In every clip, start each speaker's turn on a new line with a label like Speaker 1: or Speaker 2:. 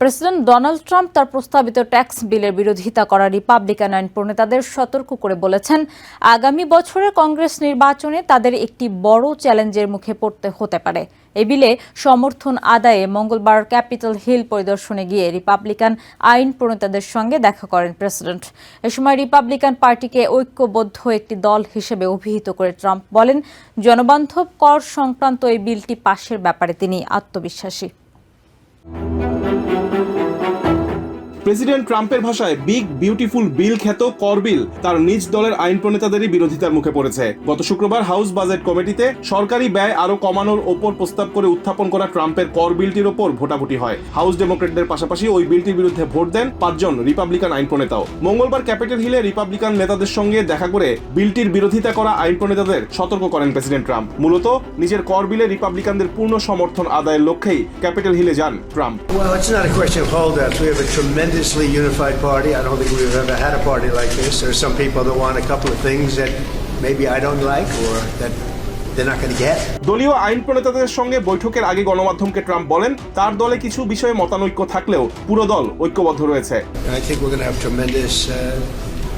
Speaker 1: President Donald Trump তার প্রস্তাবিত tax বিলের বিরোধিতা করা রিপাবলিকান আইন প্রণেতাদের সতর্ক করে বলেছেন, আগামী বছরের কংগ্রেস নির্বাচনে তাদের একটি বড় চ্যালেঞ্জের মুখে পড়তে হতে পারে। এ বিলে সমর্থন আদায়ে মঙ্গলবার ক্যাপিটাল হিল পরিদর্শনে গিয়ে রিপাবলিকান আইন প্রণেতাদের সঙ্গে দেখা করেন প্রেসিডেন্ট। এ সময় রিপাবলিকান পার্টিকে ঐক্যবদ্ধ একটি দল হিসেবে অভিহিত করে ট্রাম্প বলেন, জনবান্ধব কর সংক্রান্ত এই বিলটি পাশের ব্যাপারে তিনি আত্মবিশ্বাসী।
Speaker 2: Música প্রেসিডেন্ট ট্রাম্পের ভাষায় বিগ, বিউটিফুল বিল খ্যাত কর বিল তার নিজ দলের আইন প্রণেতাদেরই বিরোধিতার মুখে পড়েছে। গত শুক্রবার হাউস বাজেট কমিটিতে সরকারি ব্যয় আরও কমানোর ওপর প্রস্তাব করে উত্থাপন করা ট্রাম্পের কর বিলটির ওপর ভোটাভুটি হয়। হাউস ডেমোক্রেটদের পাশাপাশি ওই বিলটির বিরুদ্ধে ভোট দেন পাঁচজন রিপাবলিকান আইন প্রণেতাও। মঙ্গলবার ক্যাপিটাল হিলে রিপাবলিকান নেতাদের সঙ্গে দেখা করে বিলটির বিরোধিতা করা আইন প্রণেতাদের সতর্ক করেন প্রেসিডেন্ট ট্রাম্প। মূলত নিজের কর বিলে রিপাবলিকানদের পূর্ণ সমর্থন আদায়ের লক্ষ্যেই ক্যাপিটাল হিলে যান
Speaker 3: Trump. Tremendously unified party. I don't think we've ever had a party like this. There are some people that want a couple of things that maybe I don't like or that they're not going to get.
Speaker 2: দলীয় আইন প্রণেতাদের সঙ্গে বৈঠকের আগে গণমাধ্যমকে Trump বলেন তার দলে কিছু বিষয়ে মতানৈক্য থাকলেও পুরো দল ঐক্যবদ্ধ রয়েছে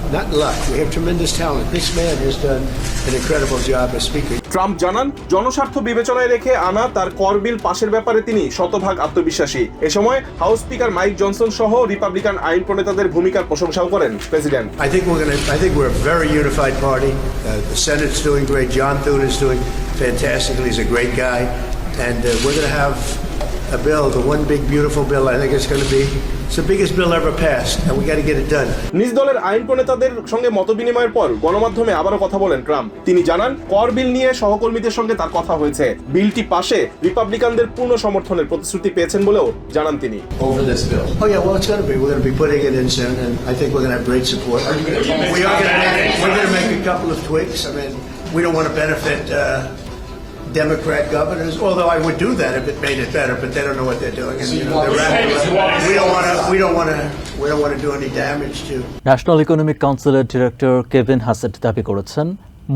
Speaker 3: Uh, not luck, we have tremendous talent. This man has done an incredible job as Speaker.
Speaker 2: Trump জানান জনস্বার্থ বিবেচনায় রেখে আনা তার কর বিল পাশের ব্যাপারে তিনি শতভাগ আত্মবিশ্বাসী এ সময় হাউস স্পিকার মাইক জনসন সহ রিপাবলিকান আইন প্রণেতাদের ভূমিকার প্রশংসাও করেন president
Speaker 3: I think we're going to, I think we're a very unified party. Uh, the Senate's doing great. John Thune is doing fantastically. He's a great guy. And uh, we're going to have a bill, the one big beautiful bill. I think it's going to be, it's the biggest bill ever passed. And we got to get it done.
Speaker 2: নিজ দলের আইন প্রণেতাদের সঙ্গে মতবিনিময়ের পর গণমাধ্যমে আবারও কথা বলেন Trump তিনি জানান কর বিল নিয়ে সহকর্মীদের সঙ্গে তার কথা হয়েছে বিলটি পাশে রিপাবলিকানদের পূর্ণ সমর্থনের প্রতিশ্রুতি পেয়েছেন বলেও জানান তিনি
Speaker 4: over this bill.
Speaker 3: Oh yeah, well it's going to be. We're going to be putting it in soon, and I think we're going to have great support. We are going to make, we're going to make a couple of tweaks. I mean, we don't want to benefit uh, Democrat governors, although I would do that if it made it better, but they don't know what they're doing. And, you know, they're. We don't want to. We don't want to. We don't want to do any damage to.
Speaker 5: National economic কাউন্সিলের director Kevin Hassett দাবি করেছেন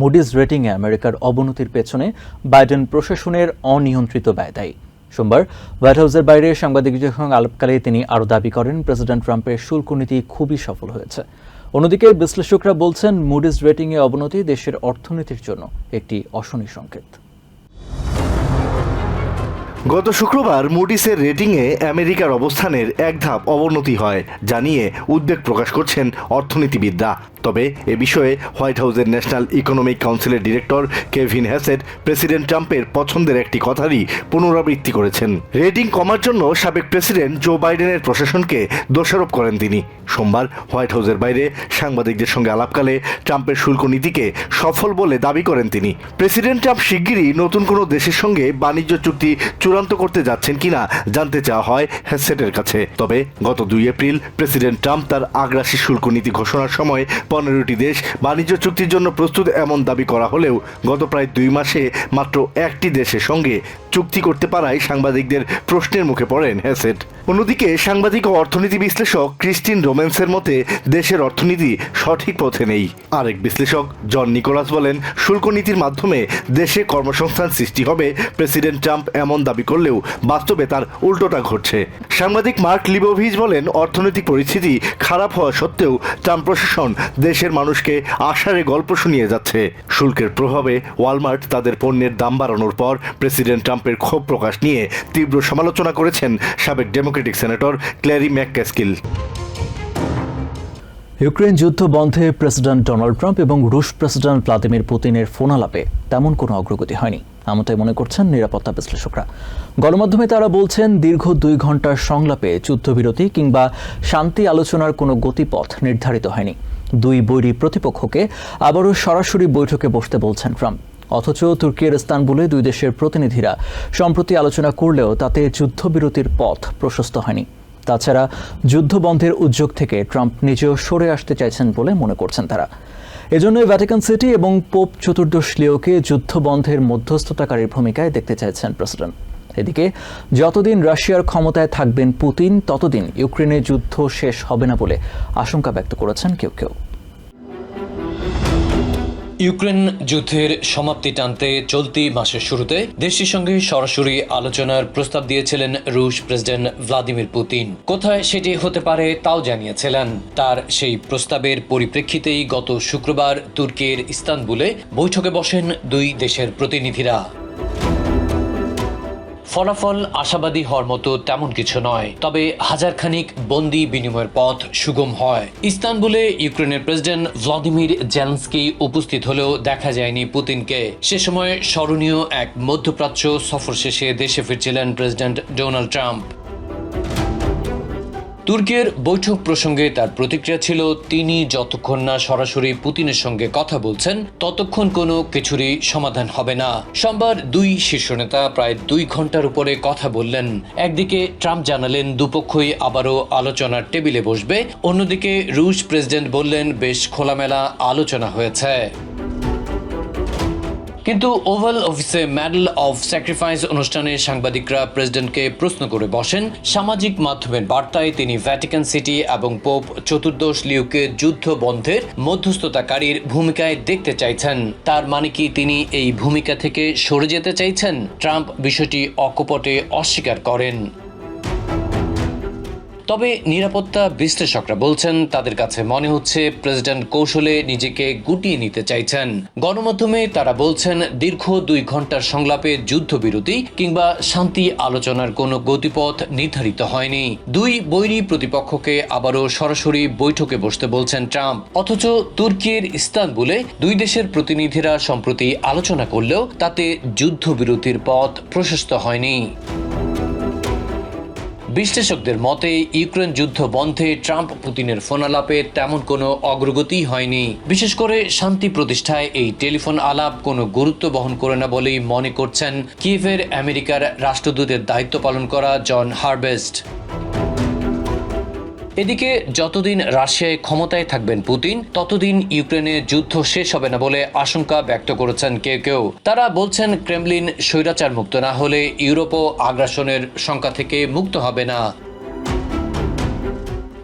Speaker 5: Moody's রেটিংয়ে আমেরিকার অবনতির পেছনে Biden প্রশাসনের অনিয়ন্ত্রিত ব্যয় দায়ী সোমবার হোয়াইট হাউসের বাইরে সাংবাদিকদের সঙ্গে আলাপকালে তিনি আরও দাবি করেন প্রেসিডেন্ট ট্রাম্পের শুল্ক নীতি খুবই সফল হয়েছে অন্যদিকে বিশ্লেষকরা বলছেন মুডিজ রেটিংয়ে অবনতি দেশের অর্থনীতির জন্য একটি অশনি সংকেত
Speaker 6: গত শুক্রবার মুডিসের রেটিংয়ে আমেরিকার অবস্থানের এক ধাপ অবনতি হয় জানিয়ে উদ্বেগ প্রকাশ করছেন অর্থনীতিবিদরা। তবে এ বিষয়ে হোয়াইট হাউসের ন্যাশনাল ইকোনমিক কাউন্সিলের ডিরেক্টর কেভিন হ্যাসেট প্রেসিডেন্ট ট্রাম্পের পছন্দের একটি কথারই পুনরাবৃত্তি করেছেন। রেটিং কমার জন্য সাবেক প্রেসিডেন্ট জো বাইডেনের প্রশাসনকে দোষারোপ করেন তিনি। সোমবার হোয়াইট হাউসের বাইরে সাংবাদিকদের সঙ্গে আলাপকালে ট্রাম্পের শুল্ক নীতিকে সফল বলে দাবি করেন তিনি। প্রেসিডেন্ট ট্রাম্প শিগগিরই নতুন কোনো দেশের সঙ্গে বাণিজ্য চুক্তি চূড়ান্ত করতে যাচ্ছেন কিনা জানতে চাওয়া হয় হ্যাসেটের কাছে। তবে গত দুই এপ্রিল প্রেসিডেন্ট ট্রাম্প তার আগ্রাসী শুল্ক নীতি ঘোষণার সময় পনেরোটি দেশ বাণিজ্য চুক্তির জন্য প্রস্তুত এমন দাবি করা হলেও গত প্রায় দুই মাসে মাত্র একটি দেশের সঙ্গে চুক্তি করতে পারায় সাংবাদিকদের প্রশ্নের মুখে পড়েন হ্যাসেট অন্যদিকে সাংবাদিক ও অর্থনীতি বিশ্লেষক ক্রিস্টিন রোমেন্সের মতে দেশের অর্থনীতি সঠিক পথে নেই। আরেক বিশ্লেষক জন নিকোলাস বলেন, শুল্ক নীতির মাধ্যমে দেশে কর্মসংস্থান সৃষ্টি হবে, প্রেসিডেন্ট ট্রাম্প এমন দাবি করলেও বাস্তবে তার উল্টোটা ঘটছে। সাংবাদিক মার্ক লিবোভিচ বলেন, অর্থনৈতিক পরিস্থিতি খারাপ হওয়া সত্ত্বেও ট্রাম্প প্রশাসন দেশের মানুষকে আশারে গল্প শুনিয়ে যাচ্ছে। শুল্কের প্রভাবে ওয়ালমার্ট তাদের পণ্যের দাম বাড়ানোর পর প্রেসিডেন্ট ট্রাম্পের ক্ষোভ প্রকাশ নিয়ে তীব্র সমালোচনা করেছেন সাবেক Democratic senator Claire McCaskill
Speaker 5: Ukraine যুদ্ধ বন্ধে প্রেসিডেন্ট ডোনাল্ড ট্রাম্প এবং রুশ প্রেসিডেন্ট ভ্লাদিমির পুতিনের ফোনালাপে তেমন কোনো অগ্রগতি হয়নি, এমনটাই মনে করছেন নিরাপত্তা বিশ্লেষকরা। গণমাধ্যমে তারা বলছেন দীর্ঘ দুই ঘণ্টার সংলাপে যুদ্ধবিরতি কিংবা শান্তি আলোচনার কোনো গতিপথ নির্ধারিত হয়নি। দুই বৈরী প্রতিপক্ষকে আবারও সরাসরি বৈঠকে বসতে বলছেন ট্রাম্প। অথচ তুর্কির ইস্তানবুলে দুই দেশের প্রতিনিধিরা সম্প্রতি আলোচনা করলেও তাতে যুদ্ধবিরতির পথ প্রশস্ত হয়নি। তাছাড়া যুদ্ধবন্ধের উদ্যোগ থেকে ট্রাম্প নিজেও সরে আসতে চাইছেন বলে মনে করছেন তারা। এজন্যই ভ্যাটিকান সিটি এবং পোপ চতুর্দশ লিওকে যুদ্ধবন্ধের মধ্যস্থতাকারীর ভূমিকায় দেখতে চাইছেন প্রেসিডেন্ট। এদিকে, যতদিন রাশিয়ার ক্ষমতায় থাকবেন পুতিন, ততদিন ইউক্রেনে যুদ্ধ শেষ হবে না বলে আশঙ্কা ব্যক্ত করেছেন কেউ কেউ।
Speaker 4: ইউক্রেন যুদ্ধের সমাপ্তি টানতে চলতি মাসের শুরুতে দেশটির সঙ্গে সরাসরি আলোচনার প্রস্তাব দিয়েছিলেন রুশ প্রেসিডেন্ট ভ্লাদিমির পুতিন। কোথায় সেটি হতে পারে তাও জানিয়েছিলেন। তার সেই প্রস্তাবের পরিপ্রেক্ষিতেই গত শুক্রবার তুর্কির ইস্তানবুলে বৈঠকে বসেন দুই দেশের প্রতিনিধিরা। ফলাফল আশাবাদী হওয়ার মতো তেমন কিছু নয়। তবে হাজারখানিক বন্দি বিনিময়ের পথ সুগম হয়। ইস্তানবুলে ইউক্রেনের প্রেসিডেন্ট ভ্লাদিমির জেলেন্সকি উপস্থিত হলেও দেখা যায়নি পুতিনকে। সে সময় স্মরণীয় এক মধ্যপ্রাচ্য সফর শেষে দেশে ফিরছিলেন প্রেসিডেন্ট ডোনাল্ড ট্রাম্প। তুর্কের বৈঠক প্রসঙ্গে তার প্রতিক্রিয়া ছিল, তিনি যতক্ষণ না সরাসরি পুতিনের সঙ্গে কথা বলছেন, ততক্ষণ কোনো কিছুরই সমাধান হবে না। সোমবার দুই শীর্ষ নেতা প্রায় দুই ঘণ্টার উপরে কথা বললেন। একদিকে ট্রাম্প জানালেন, দুপক্ষই আবারও আলোচনার টেবিলে বসবে। অন্যদিকে রুশ প্রেসিডেন্ট বললেন, বেশ খোলামেলা আলোচনা হয়েছে। কিন্তু ওভাল অফিসে মেডেল অফ স্যাক্রিফাইস অনুষ্ঠানে সাংবাদিকরা প্রেসিডেন্টকে প্রশ্ন করে বসেন। সামাজিক মাধ্যমের বার্তায় তিনি ভ্যাটিকান সিটি এবং পোপ চতুর্দশ লিউকে যুদ্ধ বন্ধের মধ্যস্থতাকারীর ভূমিকায় দেখতে চাইছেন। তার মানে কি তিনি এই ভূমিকা থেকে সরে যেতে চাইছেন? ট্রাম্প বিষয়টি অকপটে অস্বীকার করেন। তবে নিরাপত্তা বিশ্লেষকরা বলছেন, তাদের কাছে মনে হচ্ছে প্রেসিডেন্ট কৌশলে নিজেকে গুটিয়ে নিতে চাইছেন। গণমাধ্যমে তারা বলছেন, দীর্ঘ দুই ঘণ্টার সংলাপে যুদ্ধবিরতি কিংবা শান্তি আলোচনার কোনো গতিপথ নির্ধারিত হয়নি। দুই বৈরী প্রতিপক্ষকে আবারও সরাসরি বৈঠকে বসতে বলছেন ট্রাম্প। অথচ তুর্কির ইস্তানবুলে দুই দেশের প্রতিনিধিরা সম্প্রতি আলোচনা করলেও তাতে যুদ্ধবিরতির পথ প্রশস্ত হয়নি। বিশ্লেষকদের মতে, ইউক্রেন যুদ্ধ বন্ধে ট্রাম্প পুতিনের ফোনালাপে তেমন কোনো অগ্রগতি হয়নি। বিশেষ করে শান্তি প্রতিষ্ঠায় এই টেলিফোন আলাপ কোনো গুরুত্ব বহন করে না বলেই মনে করছেন কিভের আমেরিকার রাষ্ট্রদূতের দায়িত্ব পালন করা জন হারবেস্ট। এদিকে, যতদিন রাশিয়ায় ক্ষমতায় থাকবেন পুতিন, ততদিন ইউক্রেনে যুদ্ধ শেষ হবে না বলে আশঙ্কা ব্যক্ত করেছেন কেউ কেউ। তারা বলছেন ক্রেমলিন স্বৈরাচার মুক্ত না হলে ইউরোপও আগ্রাসনের শঙ্কা থেকে মুক্ত হবে না।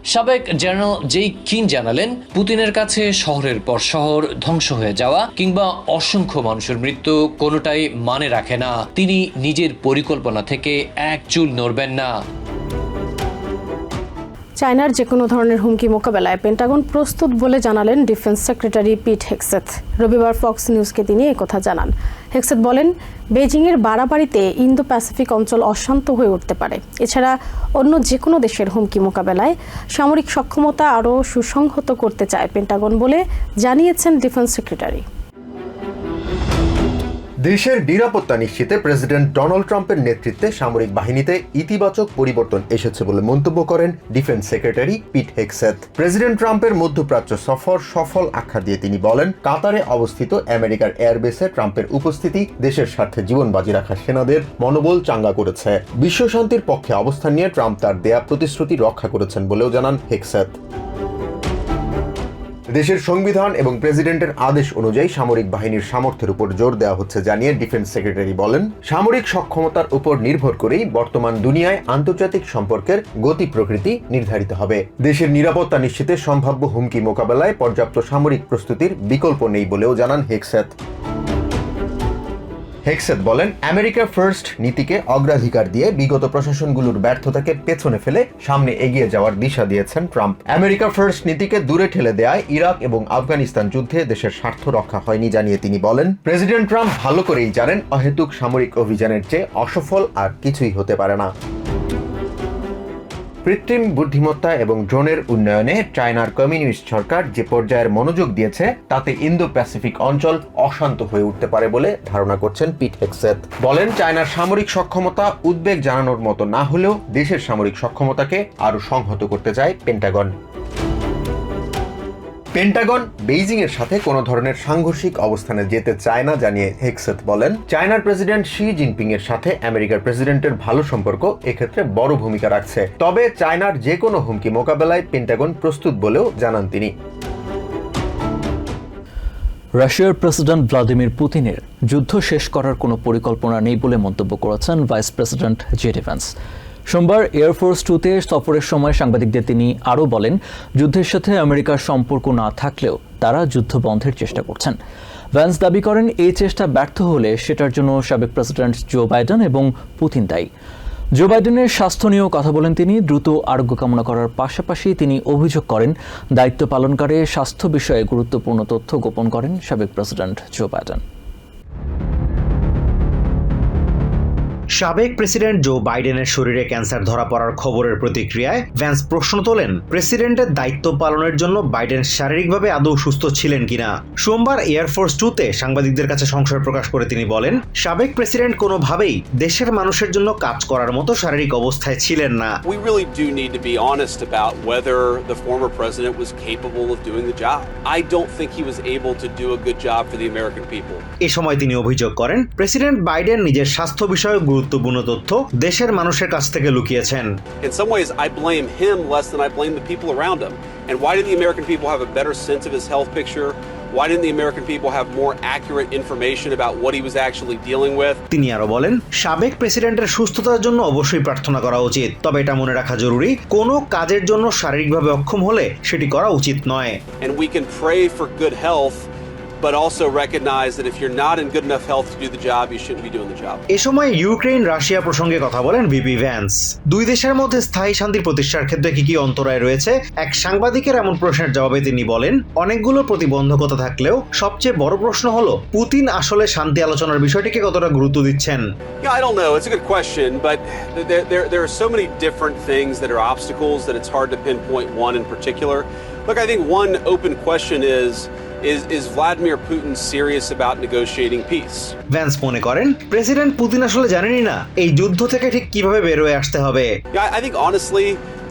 Speaker 4: সাবেক জেনারেল জেই কিন জানালেন, পুতিনের কাছে শহরের পর শহর ধ্বংস হয়ে যাওয়া কিংবা অসংখ্য মানুষের মৃত্যু কোনোটাই মানে রাখে না। তিনি নিজের পরিকল্পনা থেকে এক চুল নড়বেন না।
Speaker 7: চায়নার যে কোনো ধরনের হুমকি মোকাবেলায় পেন্টাগন প্রস্তুত বলে জানালেন ডিফেন্স সেক্রেটারি পিট হেক্সেথ। রবিবার ফক্স নিউজকে তিনি একথা জানান। হেক্সেথ বলেন বেজিংয়ের বাড়াবাড়িতে ইন্দো প্যাসিফিক অঞ্চল অশান্ত হয়ে উঠতে পারে। এছাড়া অন্য যে কোনো দেশের হুমকি মোকাবেলায় সামরিক সক্ষমতা আরও সুসংহত করতে চায় পেন্টাগন বলে জানিয়েছেন ডিফেন্স সেক্রেটারি।
Speaker 8: দেশের নিরাপত্তা নিশ্চিতে প্রেসিডেন্ট ডোনাল্ড ট্রাম্পের নেতৃত্বে সামরিক বাহিনীতে ইতিবাচক পরিবর্তন এসেছে বলে মন্তব্য করেন defence secretary Pete Hegseth president ট্রাম্পের মধ্যপ্রাচ্য সফর সফল আখ্যা দিয়ে তিনি বলেন, কাতারে অবস্থিত আমেরিকার এয়ারবেসে ট্রাম্পের উপস্থিতি দেশের স্বার্থে জীবন বাজি রাখা সেনাদের মনোবল চাঙ্গা করেছে। বিশ্বশান্তির পক্ষে অবস্থান নিয়ে ট্রাম্প তার দেয়া প্রতিশ্রুতি রক্ষা করেছেন বলেও জানান হেক্সেথ দেশের সংবিধান এবং প্রেসিডেন্টের আদেশ অনুযায়ী সামরিক বাহিনীর সামর্থ্যের উপর জোর দেওয়া হচ্ছে জানিয়ে ডিফেন্স সেক্রেটারি বলেন, সামরিক সক্ষমতার উপর নির্ভর করেই বর্তমান দুনিয়ায় আন্তর্জাতিক সম্পর্কের গতি প্রকৃতি নির্ধারিত হবে। দেশের নিরাপত্তা নিশ্চিতে সম্ভাব্য হুমকি মোকাবেলায় পর্যাপ্ত সামরিক প্রস্তুতির বিকল্প নেই বলেও জানান হেক্সেথ হেক্সেত বলেন, আমেরিকা ফার্স্ট নীতিকে অগ্রাধিকার দিয়ে বিগত প্রশাসনগুলোর ব্যর্থতাকে পেছনে ফেলে সামনে এগিয়ে যাওয়ার দিশা দিয়েছেন ট্রাম্প। আমেরিকা ফার্স্ট নীতিকে দূরে ঠেলে দেয় ইরাক এবং আফগানিস্তান যুদ্ধে দেশের স্বার্থ রক্ষা হয়নি জানিয়ে তিনি বলেন, প্রেসিডেন্ট ট্রাম্প ভালো করেই জানেন, অহেতুক সামরিক অভিযানের চেয়ে অসফল আর কিছুই হতে পারে না। কৃত্রিম বুদ্ধিমত্তা এবং ড্রোনের উন্নয়নে চায়নার কমিউনিস্ট সরকার যে পর্যায়ের মনোযোগ দিয়েছে, তাতে ইন্দো প্যাসিফিক অঞ্চল অশান্ত হয়ে উঠতে পারে বলে ধারণা করছেন পিট হেক্সেথ। বলেন, চায়নার সামরিক সক্ষমতা উদ্বেগ জানানোর মতো না হলেও দেশের সামরিক সক্ষমতাকে আরও সংহত করতে চায় পেন্টাগন। পেন্টাগন বেইজিং এর সাথে কোনো ধরনের সাংঘর্ষিক অবস্থানে যেতে চায় না জানিয়ে হেক্সেথ বলেন। চায়নার প্রেসিডেন্ট শি জিনপিং এর সাথে আমেরিকার প্রেসিডেন্টের ভালো সম্পর্ক এক্ষেত্রে বড় ভূমিকা রাখছে। তবে চায়নার যে কোনো হুমকি মোকাবেলায় পেন্টাগন প্রস্তুত বলেও জানান তিনি।
Speaker 5: রাশিয়ার প্রেসিডেন্ট ভ্লাদিমির পুতিনের যুদ্ধ শেষ করার কোনো পরিকল্পনা নেই বলে মন্তব্য করেছেন ভাইস প্রেসিডেন্ট জেডি ভ্যান্স সোমবার এয়ারফোর্স টুতে সফরের সময় সাংবাদিকদের তিনি আরও বলেন, যুদ্ধের সাথে আমেরিকার সম্পর্ক না থাকলেও তারা যুদ্ধ বন্ধের চেষ্টা করছেন। ভ্যান্স দাবি করেন, এই চেষ্টা ব্যর্থ হলে সেটার জন্য সাবেক প্রেসিডেন্ট জো বাইডেন এবং পুতিন দায়ী। জো বাইডেনের স্বাস্থ্য নিয়েও কথা বলেন তিনি, দ্রুত আরোগ্য কামনা করার পাশাপাশি তিনি অভিযোগ করেন, দায়িত্ব পালনকারে স্বাস্থ্য বিষয়ে গুরুত্বপূর্ণ তথ্য গোপন করেন সাবেক প্রেসিডেন্ট জো বাইডেন।
Speaker 9: সাবেক প্রেসিডেন্ট জো বাইডেনের শরীরে ক্যান্সার ধরা পড়ার খবরের প্রতিক্রিয়ায় ভ্যান্স প্রশ্ন তোলেন প্রেসিডেন্টের দায়িত্ব পালনের জন্য বাইডেন শারীরিকভাবে আদৌ সুস্থ ছিলেন কিনা সোমবার এয়ারফোর্স টুতে সাংবাদিকদের কাছে সংশয় প্রকাশ করে তিনি বলেন সাবেক প্রেসিডেন্ট কোনোভাবেই দেশের মানুষের জন্য কাজ করার মতো শারীরিক অবস্থায় ছিলেন না
Speaker 10: We really do need to be honest about whether the former president was capable of doing the job. I don't think he was able to do a good job for the American people.
Speaker 9: এ সময় তিনি অভিযোগ করেন president Biden নিজের স্বাস্থ্য বিষয়ক গুরুত্বপূর্ণ তথ্য দেশের মানুষের কাছ থেকে লুকিয়েছেন
Speaker 10: In some ways, I blame him less than I blame the people around him. And why did the American people have a better sense of his health picture? Why didn't the American people have more accurate information about what he was actually dealing with?
Speaker 9: তিনি আরও বলেন সাবেক প্রেসিডেন্টের সুস্থতার জন্য অবশ্যই প্রার্থনা করা উচিত তবে এটা মনে রাখা জরুরি কোনো কাজের জন্য শারীরিকভাবে অক্ষম হলে সেটি করা উচিত নয়
Speaker 10: And we can pray for good health, but also recognize that if you're not in good enough health to do the job, you shouldn't be doing the job.
Speaker 9: এ সময় ইউক্রেন রাশিয়া প্রসঙ্গে কথা বলেন ভিপি ভ্যান্স দুই দেশের মধ্যে স্থায়ী শান্তি প্রতিষ্ঠার ক্ষেত্রে কি কি অন্তরায় রয়েছে এক সাংবাদিকের এমন প্রশ্নের জবাবে তিনি বলেন অনেকগুলো প্রতিবন্ধকতা থাকলেও সবচেয়ে বড় প্রশ্ন হলো পুতিন আসলে শান্তি আলোচনার বিষয়টিকে কতটা গুরুত্ব দিচ্ছেন
Speaker 10: Yeah, I don't know. It's a good question, but there, there, there are so many different things that are obstacles that it's hard to pinpoint one in particular. Look, I think one open question is is, is Vladimir Putin serious about negotiating peace?
Speaker 9: Vance মনে করেন president Putin আসলে জানেনই না এই যুদ্ধ থেকে ঠিক কিভাবে বের হয়ে আসতে হবে
Speaker 10: Yeah, I- I think honestly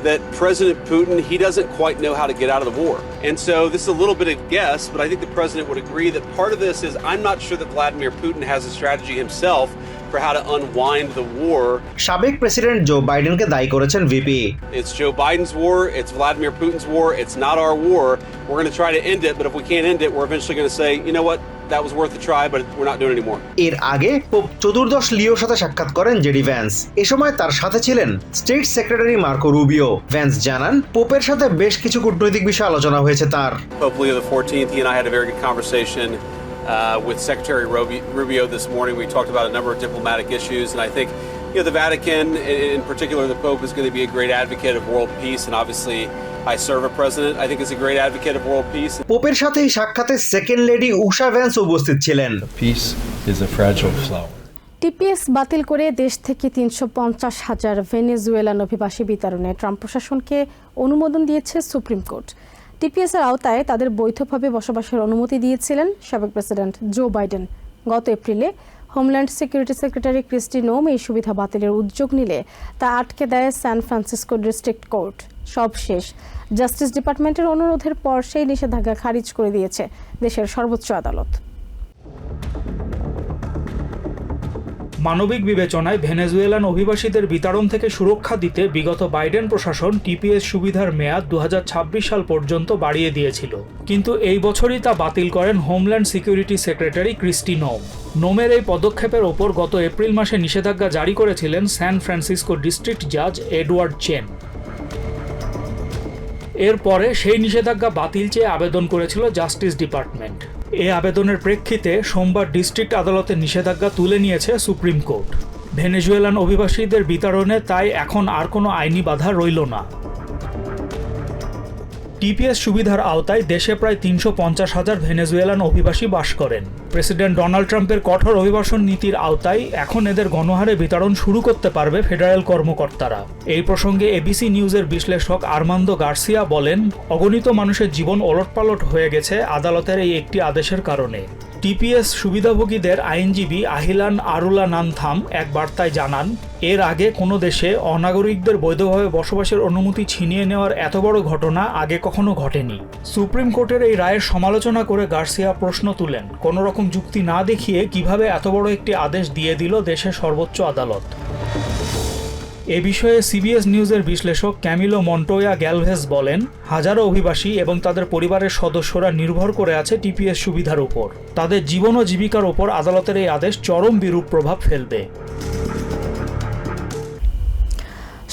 Speaker 10: that President Putin, he doesn't quite know how to get out of the war. And so this is a little bit of guess, but I think the president would agree that part of this is I'm not sure that Vladimir Putin has a strategy himself for how to unwind the war.
Speaker 9: সাবেক president Joe বাইডেনকে দায়ী করেছেন VP
Speaker 10: It's Joe Biden's war, it's Vladimir Putin's war, it's not our war. We're going to try to end it, but if we can't end it, we're eventually going to say, you know what, that was worth a try, but we're not doing it anymore.
Speaker 9: এর আগে pope চতুর্দশ লিওর সাথে সাক্ষাৎ করেন JD Vance এ সময় তার সাথে ছিলেন state secretary Marco Rubio Vance জানান পোপের সাথে বেশ কিছু কূটনৈতিক বিষয়ে আলোচনা হয়েছে তার
Speaker 10: Pope Leo XIV, he and I had a very good conversation uh, with Secretary Rubio this morning. We talked about a number of diplomatic issues, and I think you know the Vatican, in particular the Pope, is going to be a great advocate of world peace, and obviously I serve a president. I think is a great advocate of world peace.
Speaker 9: পোপের সাথে সাক্ষাতে second lady উষা Vance উপস্থিত ছিলেন
Speaker 11: Peace is a fragile flower.
Speaker 7: TPS বাতিল করে দেশ থেকে তিনশো পঞ্চাশ হাজার ভেনেজুয়েলান অভিবাসী বিতরণে ট্রাম্প প্রশাসনকে অনুমোদন দিয়েছে সুপ্রিম কোর্ট টিপিএস এর আওতায় তাদের বৈধভাবে বসবাসের অনুমতি দিয়েছিলেন সাবেক প্রেসিডেন্ট জো বাইডেন। গত এপ্রিলে হোমল্যান্ড সিকিউরিটি সেক্রেটারি ক্রিস্টি নোম এই সুবিধা বাতিলের উদ্যোগ নিলে তা আটকে দেয় স্যান ফ্রান্সিসকো ডিস্ট্রিক্ট কোর্ট। সব শেষ। জাস্টিস ডিপার্টমেন্টের অনুরোধের পর সেই নিষেধাজ্ঞা খারিজ করে দিয়েছে দেশের সর্বোচ্চ আদালত।
Speaker 12: মানবিক বিবেচনায় ভেনেজুয়েলান অভিবাসীদের বিতরণ থেকে সুরক্ষা দিতে বিগত বাইডেন প্রশাসন টিপিএস সুবিধার মেয়াদ দু হাজার ছাব্বিশ সাল পর্যন্ত বাড়িয়ে দিয়েছিল। কিন্তু এই বছরই তা বাতিল করেন হোমল্যান্ড সিকিউরিটি সেক্রেটারি ক্রিস্টি নোম। নোমের এই পদক্ষেপের ওপর গত এপ্রিল মাসে নিষেধাজ্ঞা জারি করেছিলেন স্যান ফ্রান্সিসকো ডিস্ট্রিক্ট জাজ এডওয়ার্ড চেন। এরপরে সেই নিষেধাজ্ঞা বাতিল চেয়ে আবেদন করেছিল জাস্টিস ডিপার্টমেন্ট। এ আবেদনের প্রেক্ষিতে সোমবার ডিস্ট্রিক্ট আদালতে নিষেধাজ্ঞা তুলে নিয়েছে সুপ্রিম কোর্ট। ভেনেজুয়েলান অভিবাসীদের বিতরণে তাই এখন আর কোনো আইনি বাধা রইল না। টিপিএস সুবিধার আওতায় দেশে প্রায় তিনশো পঞ্চাশ হাজার ভেনেজুয়েলান অভিবাসী বাস করেন। প্রেসিডেন্ট ডোনাল্ড ট্রাম্পের কঠোর অভিবাসন নীতির আওতায় এখন এদের গণহারে বিতরণ শুরু করতে পারবে ফেডারেল কর্মকর্তারা। এই প্রসঙ্গে এবিসি নিউজের বিশ্লেষক আরমান্দো গার্সিয়া বলেন, অগণিত মানুষের জীবন ওলটপালট হয়ে গেছে আদালতের এই একটি আদেশের কারণে। টিপিএস সুবিধাভোগীদের আইনজীবী আহিলান আরুলা নানথাম এক বার্তায় জানান, এর আগে কোনো দেশে অনাগরিকদের বৈধভাবে বসবাসের অনুমতি ছিনিয়ে নেওয়ার এত বড় ঘটনা আগে কখনো ঘটেনি। সুপ্রিম কোর্টের এই রায়ের সমালোচনা করে গার্সিয়া প্রশ্ন তুলেন কোনো রকম যুক্তি না দেখিয়ে কীভাবে এত বড় একটি আদেশ দিয়ে দিল দেশের সর্বোচ্চ আদালত। এ বিষয়ে সিবিএস নিউজের বিশ্লেষক ক্যামিলো মন্টোয়া গ্যালভেস বলেন, হাজারো অভিবাসী এবং তাদের পরিবারের সদস্যরা নির্ভর করে আছে টিপিএস সুবিধার উপর। তাদের জীবন ও জীবিকার উপর আদালতের এই আদেশ চরম বিরূপ প্রভাব ফেলবে।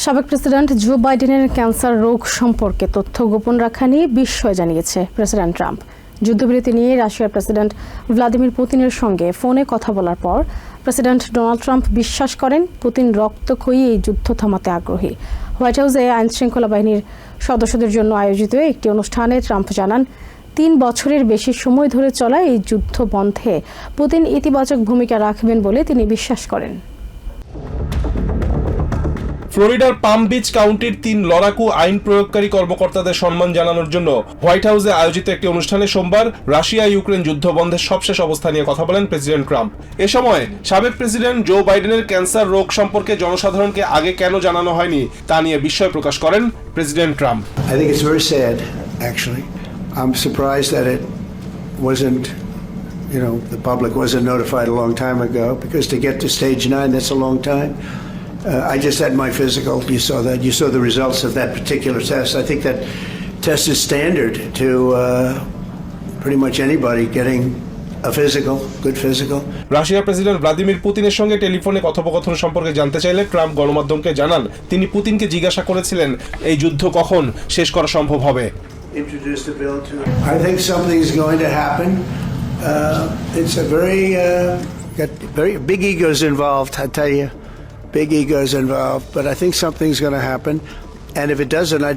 Speaker 7: সাবেক প্রেসিডেন্ট জো বাইডেনের ক্যান্সার রোগ সম্পর্কে তথ্য গোপন রাখা নিয়ে বিস্ময় জানিয়েছে প্রেসিডেন্ট ট্রাম্প। যুদ্ধবিরতি নিয়ে রাশিয়ার প্রেসিডেন্ট ভ্লাদিমির পুতিনের সঙ্গে ফোনে কথা বলার পর প্রেসিডেন্ট ডোনাল্ড ট্রাম্প বিশ্বাস করেন, পুতিন রক্তক্ষয়ী এই যুদ্ধ থামাতে আগ্রহী। হোয়াইট হাউসে আইন শৃঙ্খলা বাহিনীর সদস্যদের জন্য আয়োজিত একটি অনুষ্ঠানে ট্রাম্প জানান, তিন বছরের বেশি সময় ধরে চলা এই যুদ্ধ বন্ধে পুতিন ইতিবাচক ভূমিকা রাখবেন বলে তিনি বিশ্বাস করেন।
Speaker 2: ফ্লোরিডার পাম বিচ কাউন্টির তিন লড়াকু আইন প্রয়োগকারী কর্মকর্তাদের সম্মান জানানোর জন্য হোয়াইট হাউসে আয়োজিত একটি অনুষ্ঠানে সোমবার রাশিয়া ইউক্রেন যুদ্ধ বন্ধের সবশেষ অবস্থা নিয়ে কথা বলেন প্রেসিডেন্ট ট্রাম্প এ সময় সাবেক প্রেসিডেন্ট জো বাইডেনের ক্যান্সার রোগ সম্পর্কে জনসাধারণকে আগে কেন জানানো হয়নি তা নিয়ে বিস্ময় প্রকাশ করেন president Trump
Speaker 3: I think it's very sad, actually. I'm surprised that it wasn't, you know, the public wasn't notified a long time ago because to get to stage nine, that's a long time. Uh, I just had my physical. You saw that. You saw the results of that particular test. I think that test is standard to uh, pretty much anybody getting a physical, good physical.
Speaker 2: রাশিয়ার president Vladimir পুতিনের সঙ্গে টেলিফোনে কথোপকথন সম্পর্কে জানতে চাইলে Trump গণমাধ্যমকে জানান তিনি পুতিনকে জিজ্ঞাসা করেছিলেন এই যুদ্ধ কখন শেষ করা সম্ভব হবে
Speaker 3: introduce the bill to. I think something's going to happen. Uh, it's a very, uh, got very big egos involved. I tell you, big egos involved. But I think something's going to happen, and if it doesn't, I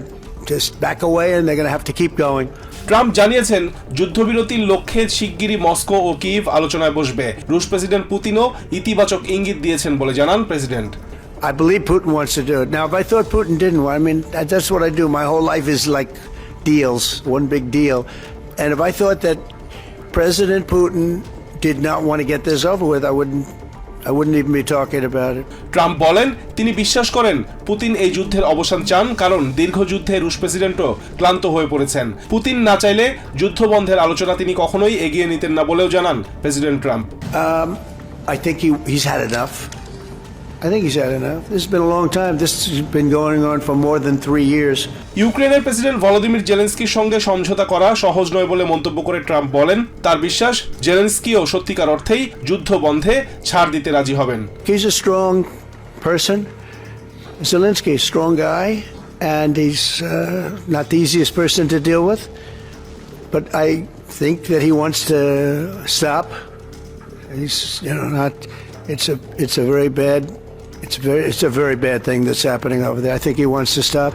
Speaker 3: just back away, and they're going to have to keep going.
Speaker 2: Trump জানিয়েছেন যুদ্ধবিরতির লক্ষ্যে শিগগিরই Moscow ও Kyiv আলোচনায় বসবে রুশ president পুতিনও ইতিবাচক ইঙ্গিত দিয়েছেন বলে জানান president
Speaker 3: I believe Putin wants to do it. Now, if I thought Putin didn't, I mean, that, that's what I do. My whole life is like deals, one big deal. And if I thought that President Putin did not want to get this over with, I wouldn't. I wouldn't even be talking about it.
Speaker 2: Trump বলেন তিনি বিশ্বাস করেন Putin এই যুদ্ধের অবসান চান কারণ দীর্ঘ যুদ্ধে রুশ প্রেসিডেন্টও ক্লান্ত হয়ে পড়েছেন পুতিন না চাইলে যুদ্ধ বন্ধের আলোচনা তিনি কখনোই এগিয়ে নিতেন না বলেও জানান president Trump
Speaker 3: Um, I think he, he's had enough. I think he's had enough. This has been a long time. This has been going on for more than three years.
Speaker 2: ইউক্রেনের প্রেসিডেন্ট ভলোদিমির জেলেন্সকির সঙ্গে সমঝোতা করা সহজ নয় বলে মন্তব্য করে ট্রাম্প বলেন তার বিশ্বাস জেলেন্সকিও সত্যিকার অর্থেই যুদ্ধ বন্ধে ছাড় দিতে রাজি হবেন
Speaker 3: He's a strong person. Zelensky, strong guy, and he's uh, not the easiest person to deal with. But I think that he wants to stop. He's, you know, not. It's a, it's a very bad, it's very, it's a very bad thing that's happening over there. I think he wants to stop.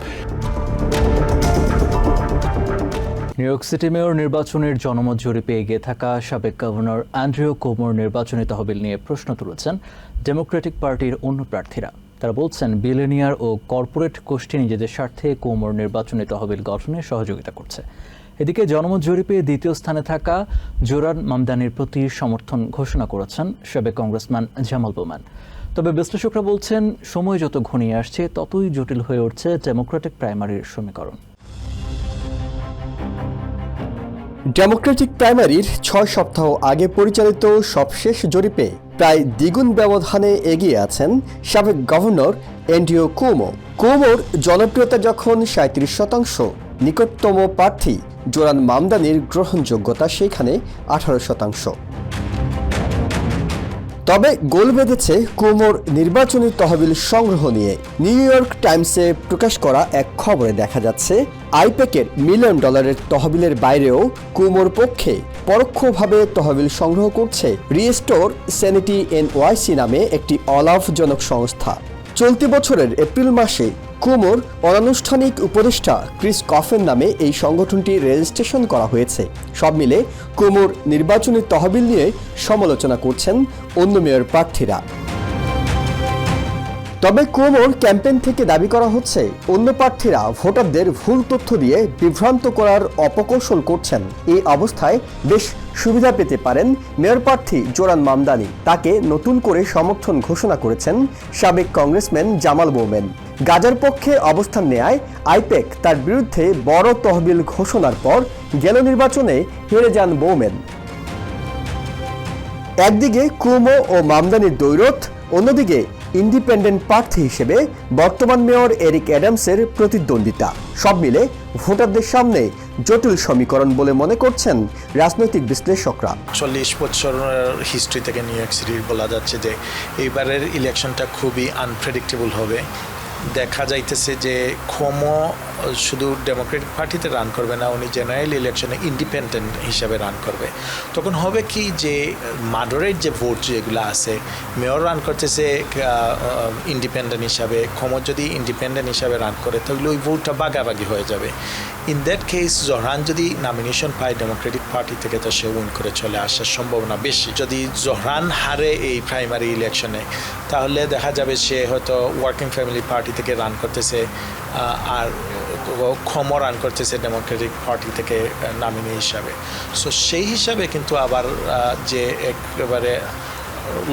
Speaker 5: New York City mayor নির্বাচনের জনমত জরিপে এগিয়ে থাকা সাবেক governor Andrew কোমোর নির্বাচনী তহবিল নিয়ে প্রশ্ন তুলেছেন ডেমোক্রেটিক পার্টির অন্য প্রার্থীরা তারা বলছেন বিলেনিয়ার ও কর্পোরেট গোষ্ঠী নিজেদের স্বার্থে কোমর নির্বাচনী তহবিল গঠনে সহযোগিতা করছে এদিকে জনমত জরিপে দ্বিতীয় স্থানে থাকা জোরান মামদানির প্রতি সমর্থন ঘোষণা করেছেন সাবেক কংগ্রেসম্যান জামাল বোমান তবে বিশ্লেষকরা বলছেন, সময় যত ঘনিয়ে আসছে, ততই জটিল হয়ে উঠছে ডেমোক্রেটিক প্রাইমারির সমীকরণ।
Speaker 13: ডেমোক্রেটিক প্রাইমারির ছয় সপ্তাহ আগে পরিচালিত সবশেষ জরিপে প্রায় দ্বিগুণ ব্যবধানে এগিয়ে আছেন সাবেক গভর্নর এন্ডিও কুমো। কুমোর জনপ্রিয়তা যখন সাঁত্রিশ শতাংশ, নিকটতম প্রার্থী জোরান মামদানির গ্রহণযোগ্যতা সেখানে আঠারো শতাংশ। তবে গোল বেঁধেছে কুমোর নির্বাচনী তহবিল সংগ্রহ নিয়ে। নিউ ইয়র্ক টাইমসে প্রকাশ করা এক খবরে দেখা যাচ্ছে আইপেকের মিলিয়ন ডলারের তহবিলের বাইরেও কুমোর পক্ষে পরোক্ষভাবে তহবিল সংগ্রহ করছে রিস্টোর সেনিটি এনওয়াইসি নামে একটি অলাভজনক সংস্থা। চলতি বছরের এপ্রিল মাসে কুমোর অনানুষ্ঠানিক উপদেষ্টা ক্রিস কফেন নামে এই সংগঠনটি রেজিস্ট্রেশন করা হয়েছে। সব মিলে কুমোর নির্বাচনী তহবিল নিয়ে সমালোচনা করছেন অন্য মেয়র প্রার্থীরা। তবে কুমোর ক্যাম্পেইন থেকে দাবি করা হচ্ছে, অন্য প্রার্থীরা ভোটারদের ভুল তথ্য দিয়ে বিভ্রান্ত করার অপকৌশল করছেন। এই অবস্থায় বেশ সুবিধা পেতে পারেন মেয়র প্রার্থী জোরান মামদানি। তাকে নতুন করে সমর্থন ঘোষণা করেছেন সাবেক কংগ্রেসম্যান জামাল বোমেন গাজার পক্ষে অবস্থান নেয় আইপেক তার বিরুদ্ধে বড় তহবিল ঘোষণার পর গেল নির্বাচনে হেরে যান বোমেন একদিকে কুমো ও মামদানির দৈরথ, অন্যদিকে ইন্ডিপেন্ডেন্ট প্রার্থী হিসেবে বর্তমান মেয়র এরিক অ্যাডামসের প্রতিদ্বন্দ্বিতা। সব মিলে ভোটারদের সামনে জটিল সমীকরণ বলে মনে করছেন রাজনৈতিক বিশ্লেষকরা।
Speaker 14: চল্লিশ বছরের হিস্ট্রি থেকে নিউ ইয়র্ক সিটির বলা যাচ্ছে যে, এইবারের ইলেকশনটা খুবই আনপ্রেডিক্টেবল হবে। দেখা যাইতেছে যে ক্ষম শুধু ডেমোক্রেটিক পার্টিতে রান করবে না, উনি জেনারেল ইলেকশনে ইন্ডিপেন্ডেন্ট হিসাবে রান করবে। তখন হবে কি যে মাডোরেট যে ভোট যেগুলো আছে মেয়র রান করতেছে ইন্ডিপেন্ডেন্ট হিসাবে। ক্ষম যদি ইন্ডিপেন্ডেন্ট হিসাবে রান করে, তাহলে ওই ভোটটা বাগাবাগি হয়ে যাবে। ইন দ্যাট কেস জহরান যদি নমিনেশন পায় ডেমোক্রেটিক পার্টি থেকে, তো সে উইন করে চলে আসার সম্ভাবনা বেশি। যদি জহরান হারে এই প্রাইমারি ইলেকশনে তাহলে দেখা যাবে সে হয়তো ওয়ার্কিং ফ্যামিলি পার্টি থেকে রান করতেছে আর ক্ষম রান করতেছে ডেমোক্রেটিক পার্টি থেকে নামিনি হিসাবে। সো সেই হিসাবে কিন্তু আবার যে একেবারে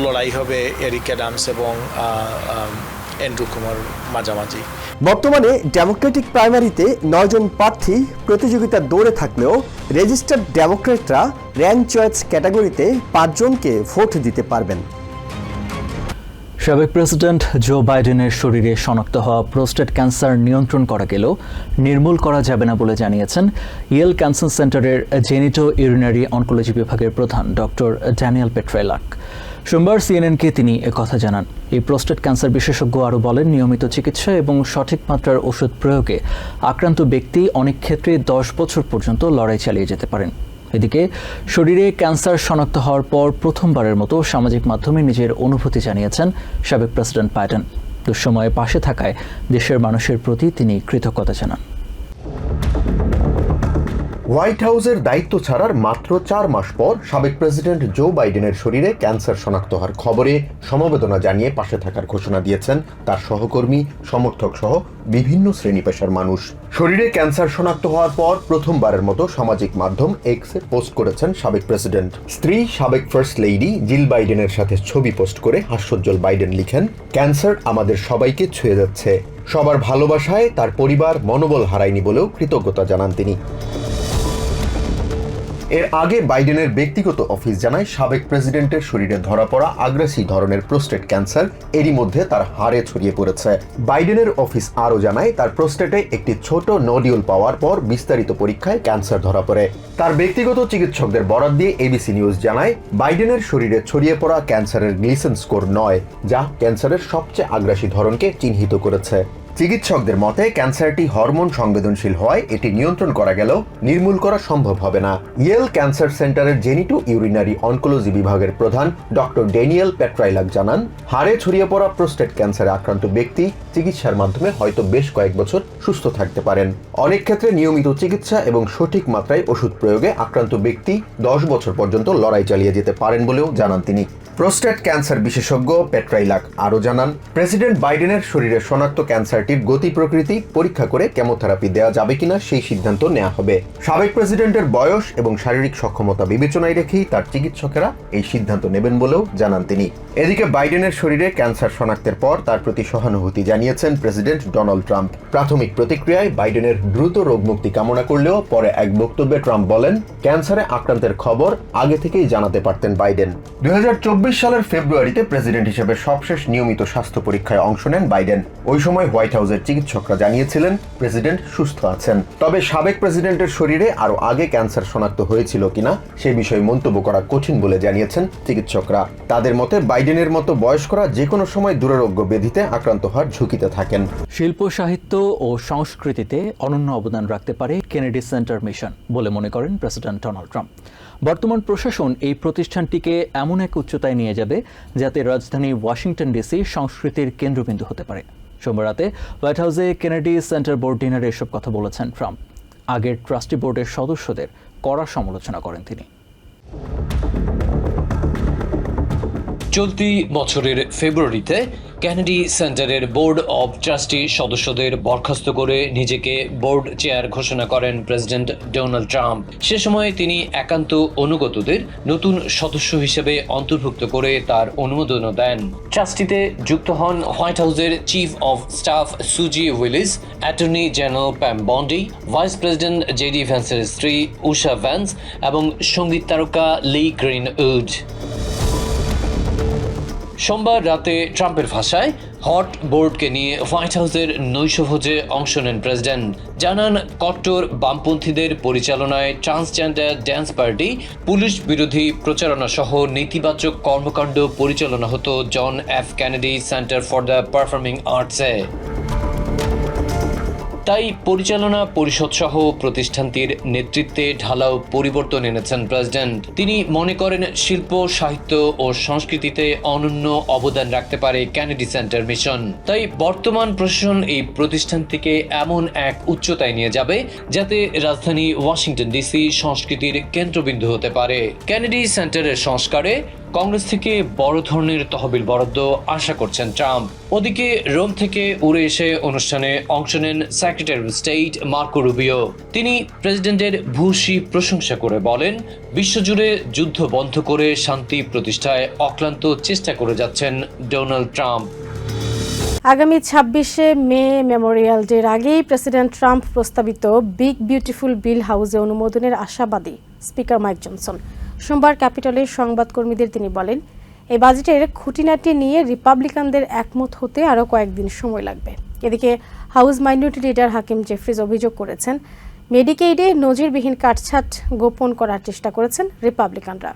Speaker 14: লড়াই হবে এরিক অ্যাডামস এবং এন্ড্রু কুমার মাঝামাঝি।
Speaker 13: বর্তমানে ডেমোক্রেটিক প্রাইমারিতে নয়জন প্রার্থী প্রতিযোগিতার দৌড়ে থাকলেও রেজিস্টার্ড ডেমোক্রেটরা র্যাঙ্ক চয়েস ক্যাটাগরিতে পাঁচজনকে ভোট দিতে পারবেন।
Speaker 5: সাবেক প্রেসিডেন্ট জো বাইডেনের শরীরে শনাক্ত হওয়া প্রোস্টেট ক্যান্সার নিয়ন্ত্রণ করা গেলেও নির্মূল করা যাবে না বলে জানিয়েছেন ইয়েল ক্যান্সার সেন্টারের জেনিটো ইউরিনারি অনকোলজি বিভাগের প্রধান ডক্টর ড্যানিয়েল পেট্রেলাক সোমবার সিএনএনকে তিনি কথা জানান। এই প্রোস্টেট ক্যান্সার বিশেষজ্ঞ আরও বলেন, নিয়মিত চিকিৎসা এবং সঠিক মাত্রার ওষুধ প্রয়োগে আক্রান্ত ব্যক্তি অনেক ক্ষেত্রে দশ বছর পর্যন্ত লড়াই চালিয়ে যেতে পারেন। এদিকে, শরীরে ক্যান্সার শনাক্ত হওয়ার পর প্রথমবারের মতো সামাজিক মাধ্যমে নিজের অনুভূতি জানিয়েছেন সাবেক প্রেসিডেন্ট বাইডেন। দুঃসময়ে পাশে থাকায় দেশের মানুষের প্রতি তিনি কৃতজ্ঞতা জানান।
Speaker 8: হোয়াইট হাউসের দায়িত্ব ছাড়ার মাত্র চার মাস পর সাবেক প্রেসিডেন্ট জো বাইডেনের শরীরে ক্যান্সার শনাক্ত হওয়ার খবরে সমবেদনা জানিয়ে পাশে থাকার ঘোষণা দিয়েছেন তার সহকর্মী, সমর্থক সহ বিভিন্ন শ্রেণি পেশার মানুষ। শরীরে ক্যান্সার শনাক্ত হওয়ার পর প্রথমবারের মতো সামাজিক মাধ্যম এক্সে পোস্ট করেছেন সাবেক প্রেসিডেন্ট। স্ত্রী, সাবেক ফার্স্ট লেডি জিল বাইডেনের সাথে ছবি পোস্ট করে হাস্যোজ্জ্বল বাইডেন লিখেন, ক্যান্সার আমাদের সবাইকে ছুঁয়ে যাচ্ছে। সবার ভালোবাসায় তার পরিবার মনোবল হারায়নি বলেও কৃতজ্ঞতা জানান তিনি। এর আগে বাইডেনের ব্যক্তিগত অফিস জানায় সাবেক প্রেসিডেন্টের শরীরে ধরা পড়া আগ্রাসী ধরনের প্রোস্টেট ক্যান্সার। এরই মধ্যে তার হাড়ে ছড়িয়ে পড়েছে। বাইডেনের অফিস আরও জানায়, তার প্রোস্টেটে একটি ছোট নডিউল পাওয়ার পর বিস্তারিত পরীক্ষায় ক্যান্সার ধরা পড়ে। তার ব্যক্তিগত চিকিৎসকদের বরাদ দিয়ে এবিসি নিউজ জানায়, বাইডেনের শরীরে ছড়িয়ে পড়া ক্যান্সারের গ্লিসেন স্কোর নয়, যা ক্যান্সারের সবচেয়ে আগ্রাসী ধরনকে চিহ্নিত করেছে। চিকিৎসকদের মতে, ক্যান্সারটি হরমোন সংবেদনশীল হওয়ায় এটি নিয়ন্ত্রণ করা গেলেও নির্মূল করা সম্ভব হবে না। ইয়েল ক্যান্সার সেন্টারের জেনিটো ইউরিনারি অনকোলজি বিভাগের প্রধান ডক্টর ড্যানিয়েল পেট্রাইলাক জানান, হাড়ে ছড়িয়ে পড়া প্রোস্টেট ক্যান্সারে আক্রান্ত ব্যক্তি চিকিৎসার মাধ্যমে হয়তো বেশ কয়েক বছর সুস্থ থাকতে পারেন। অনেক ক্ষেত্রে নিয়মিত চিকিৎসা এবং সঠিক মাত্রায় ওষুধ প্রয়োগে আক্রান্ত ব্যক্তি দশ বছর পর্যন্ত লড়াই চালিয়ে যেতে পারেন বলেও জানান তিনি। প্রোস্টেট ক্যান্সার বিশেষজ্ঞ পেট্রাইলাক আরও জানান, প্রেসিডেন্ট বাইডেনের শরীরে শনাক্ত ক্যান্সারটির গতি প্রকৃতি পরীক্ষা করে কেমোথেরাপি দেওয়া যাবে কিনা সেই সিদ্ধান্ত নেওয়া হবে। সাবেক প্রেসিডেন্টের বয়স এবং শারীরিক সক্ষমতা বিবেচনায় রেখেই তার চিকিৎসকেরা এই সিদ্ধান্ত নেবেন বলেও জানান তিনি। এদিকে বাইডেনের শরীরে ক্যান্সার শনাক্তের পর তার প্রতি সহানুভূতি জানিয়েছেন প্রেসিডেন্ট ডোনাল্ড ট্রাম্প। প্রাথমিক প্রতিক্রিয়ায় বাইডেনের দ্রুত রোগমুক্তি কামনা করলেও পরে এক বক্তব্যে ট্রাম্প বলেন, ক্যান্সারে আক্রান্তের খবর আগে থেকেই জানাতে পারতেন বাইডেন। দুই হাজার চব্বিশ সালের ফেব্রুয়ারিতে প্রেসিডেন্ট হিসেবে সবশেষ নিয়মিত স্বাস্থ্য পরীক্ষায় অংশ নেন বাইডেন। ওই সময় হোয়াইট হাউসের চিকিৎসকরা জানিয়েছিলেন, প্রেসিডেন্ট সুস্থ আছেন। তবে সাবেক প্রেসিডেন্টের শরীরে আরও আগে ক্যান্সার শনাক্ত হয়েছিল কিনা, সে বিষয়ে মন্তব্য করা কঠিন বলে জানিয়েছেন চিকিৎসকরা। তাদের মতে, বাইডেনের মতো বয়স্করা যে কোনো সময় দুরারোগ্য ব্যাধিতে আক্রান্ত হওয়ার ঝুঁকিতে থাকেন।
Speaker 5: শিল্প, সাহিত্য ও সংস্কৃতিতে অনন্য অবদান রাখতে পারে কেনেডি সেন্টার মিশন বলে মনে করেন প্রেসিডেন্ট ডোনাল্ড ট্রাম্প। বর্তমান প্রশাসন এই প্রতিষ্ঠানটিকে এমন এক উচ্চতায় নিয়ে যাবে যাতে রাজধানী ওয়াশিংটন ডিসি সংস্কৃতির কেন্দ্রবিন্দু হতে পারে। সোমবার রাতে হোয়াইট হাউসে কেনেডি সেন্টার বোর্ড ডিনারে এসব কথা বলেছেন ট্রাম্প। আগের ট্রাস্টি বোর্ডের সদস্যদের কড়া সমালোচনা করেন তিনি।
Speaker 4: চলতি বছরের ফেব্রুয়ারিতে ক্যানেডি সেন্টারের বোর্ড অব ট্রাস্টি সদস্যদের বরখাস্ত করে নিজেকে বোর্ড চেয়ার ঘোষণা করেন প্রেসিডেন্ট ডোনাল্ড ট্রাম্প। সে সময় তিনি একান্ত অনুগতদের নতুন সদস্য হিসেবে অন্তর্ভুক্ত করে তার অনুমোদনও দেন। ট্রাস্টিতে যুক্ত হন হোয়াইট হাউসের chief of staff Susie Wiles, attorney general Pam Bondi, vice president JD ভ্যান্সের স্ত্রী উষা ভ্যান্স এবং সংগীত তারকা লি গ্রিন উড সোমবার রাতে ট্রাম্পের ভাষায় হট বোর্ডকে নিয়ে হোয়াইট হাউসের নৈশভোজে অংশ নেন প্রেসিডেন্ট। জানান, কট্টর বামপন্থীদের পরিচালনায় ট্রান্সজেন্ডার ড্যান্স পার্টি, পুলিশ বিরোধী প্রচারণা সহ নেতিবাচক কর্মকাণ্ড পরিচালনা হতো John F Kennedy center for the performing আর্টসে। তাই পরিচালনা পরিষদ সহ প্রতিষ্ঠানটির নেতৃত্বে ঢালাও পরিবর্তন এনেছেন প্রেসিডেন্ট। তিনি মনে করেন শিল্প, সাহিত্য ও সংস্কৃতিতে অনন্য অবদান রাখতে পারে ক্যানেডি সেন্টার মিশন। তাই বর্তমান প্রশাসন এই প্রতিষ্ঠানটিকে এমন এক উচ্চতায় নিয়ে যাবে যাতে রাজধানী ওয়াশিংটন ডিসি সংস্কৃতির কেন্দ্রবিন্দু হতে পারে। ক্যানেডি সেন্টারের সংস্কারে কংগ্রেস থেকে বড় ধরনের তহবিল বরাদ্দ আশা করছেন ট্রাম্প। ওদিকে রোম থেকে উড়ে এসে অনুষ্ঠানে অংশ নেন secretary of state Marco Rubio. তিনি প্রেসিডেন্টের ভূয়সী প্রশংসা করে বলেন, বিশ্বজুড়ে যুদ্ধ বন্ধ করে শান্তি প্রতিষ্ঠায় অক্লান্ত চেষ্টা করে যাচ্ছেন ডোনাল্ড ট্রাম্প।
Speaker 7: আগামী ছাব্বিশে মে মেমোরিয়াল ডের আগেই প্রেসিডেন্ট ট্রাম্প প্রস্তাবিত বিগ বিউটিফুল বিল হাউসে অনুমোদনের আশাবাদী স্পিকার মাইক জনসন। সোমবার ক্যাপিটালের সংবাদকর্মীদের তিনি বলেন এই বাজেটের খুঁটিনাটি নিয়ে রিপাবলিকানদের একমত হতে আরও কয়েকদিন সময় লাগবে। এদিকে house minority leader Hakeem Jeffries অভিযোগ করেছেন, মেডিকেইডে নজিরবিহীন কাটছাট গোপন করার চেষ্টা করেছেন রিপাবলিকানরা।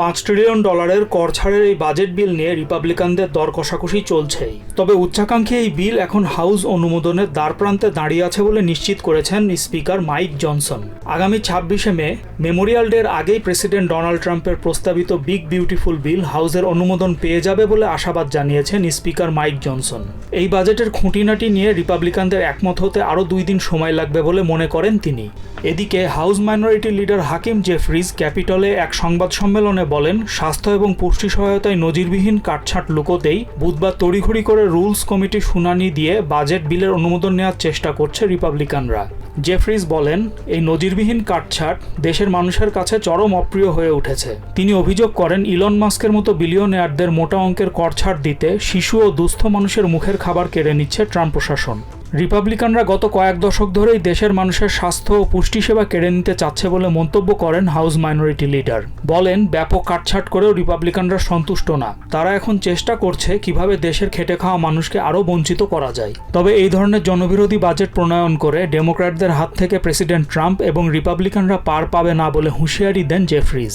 Speaker 12: পাঁচ ট্রিলিয়ন ডলারের কর ছাড়ের এই বাজেট বিল নিয়ে রিপাবলিকানদের দর কষাকষি চলছেই। তবে উচ্চাকাঙ্ক্ষী এই বিল এখন হাউস অনুমোদনের দ্বারপ্রান্তে দাঁড়িয়ে আছে বলে নিশ্চিত করেছেন স্পিকার মাইক জনসন। আগামী ছাব্বিশে মে, মেমোরিয়াল ডের আগেই প্রেসিডেন্ট ডোনাল্ড ট্রাম্পের প্রস্তাবিত বিগ বিউটিফুল বিল হাউসের অনুমোদন পেয়ে যাবে বলে আশাবাদ জানিয়েছেন স্পিকার মাইক জনসন। এই বাজেটের খুঁটিনাটি নিয়ে রিপাবলিকানদের একমত হতে আরও দুই দিন সময় লাগবে বলে মনে করেন তিনি। এদিকে house minority leader Hakeem Jeffries ক্যাপিটলে এক সংবাদ সম্মেলনে বলেন, স্বাস্থ্য এবং পুষ্টি সহায়তায় নজিরবিহীন কাটছাট লুকোতেই বুধবার তড়িঘড়ি করে রুলস কমিটি শুনানি দিয়ে বাজেট বিলের অনুমোদন নেওয়ার চেষ্টা করছে রিপাবলিকানরা। জেফ্রিজ বলেন, এই নজিরবিহীন কাটছাট দেশের মানুষের কাছে চরম অপ্রিয় হয়ে উঠেছে। তিনি অভিযোগ করেন, ইলন মাস্কের মতো বিলিয়নেয়ারদের মোটা অঙ্কের কর ছাড় দিতে শিশু ও দুস্থ মানুষের মুখের খাবার কেড়ে নিচ্ছে ট্রাম্প প্রশাসন। রিপাবলিকানরা গত কয়েক দশক ধরেই দেশের মানুষের স্বাস্থ্য ও পুষ্টি সেবা কেড়ে নিতে চাচ্ছে বলে মন্তব্য করেন হাউস মাইনরিটি লিডার। বলেন, ব্যাপক কাটছাট করেও রিপাবলিকানরা সন্তুষ্ট না। তারা এখন চেষ্টা করছে কীভাবে দেশের খেটে খাওয়া মানুষকে আরও বঞ্চিত করা যায়। তবে এই ধরনের জনবিরোধী বাজেট প্রণয়ন করে ডেমোক্র্যাটদের হাত থেকে প্রেসিডেন্ট ট্রাম্প এবং রিপাবলিকানরা পার পাবে না বলে হুঁশিয়ারি দেন জেফ্রিজ।